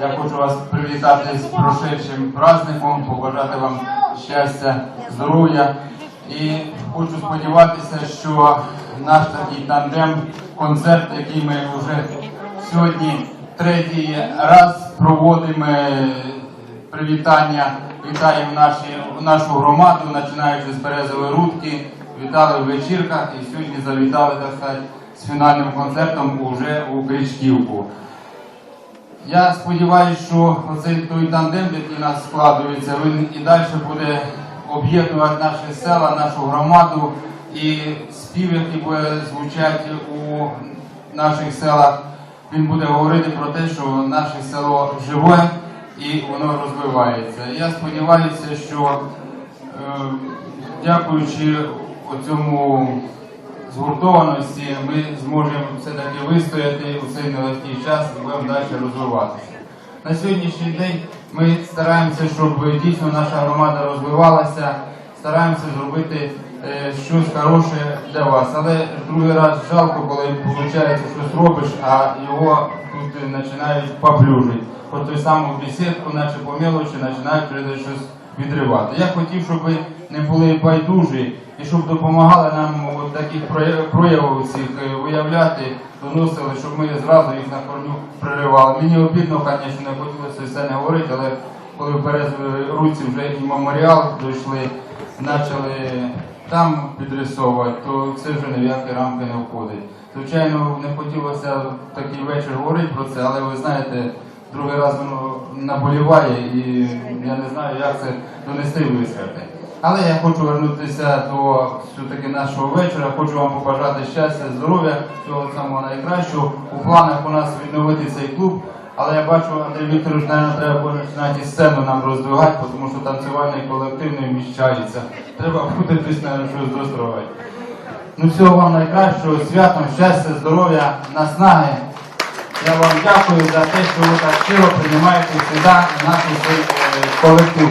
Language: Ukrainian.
Я хочу вас привітати з прошедшим праздником, побажати вам щастя, здоров'я. І хочу сподіватися, що наш такий тандем, концерт, який ми вже сьогодні третій раз проводимо, привітання, вітаємо наші, нашу громаду, починаючи з Березової рудки, вітали в вечірках і сьогодні завітали, так сказати, з фінальним концертом уже у Кричківку. Я сподіваюся, що оцей той тандем, який у нас складується, він і далі буде об'єднувати наші села, нашу громаду і спів, який буде звучати у наших селах, він буде говорити про те, що наше село живе і воно розвивається. Я сподіваюся, що е, дякуючи цьому згуртованості ми зможемо все-таки вистояти у цей нелегкий час і будемо далі розвиватися. На сьогоднішній день ми стараємося, щоб дійсно наша громада розвивалася, стараємося зробити е, щось хороше для вас. Але другий раз жалко, коли виходить, щось робиш, а його тут починають поплюжити. От той саму бесідку, наче по мелочі, починають щось відривати. Я хотів, щоб не були байдужі і щоб допомагали нам таких прояв- проявів цих е, виявляти, доносили, щоб ми зразу їх на корню проривали. Мені обідно, звісно, не хотілося все не говорити, але коли в руці вже і меморіал дійшли, почали там підрисовувати, то це вже ні в які рамки не входить. Звичайно, не хотілося такий вечір говорити про це, але ви знаєте, другий раз воно наболіває і я не знаю, як це донести висвяти. Але я хочу вернутися до все-таки нашого вечора. Хочу вам побажати щастя, здоров'я, всього самого найкращого. У планах у нас відновити цей клуб. Але я бачу, Андрій Вікторович, мабуть, треба починати і сцену нам роздвигати, тому що танцювальний колектив не вміщається. Треба буде десь, мабуть, щось достроювати. Ну, всього вам найкращого, святом, щастя, здоров'я, наснаги. Я вам дякую за те, що ви так щиро приймаєте сюди нашу е, колектив.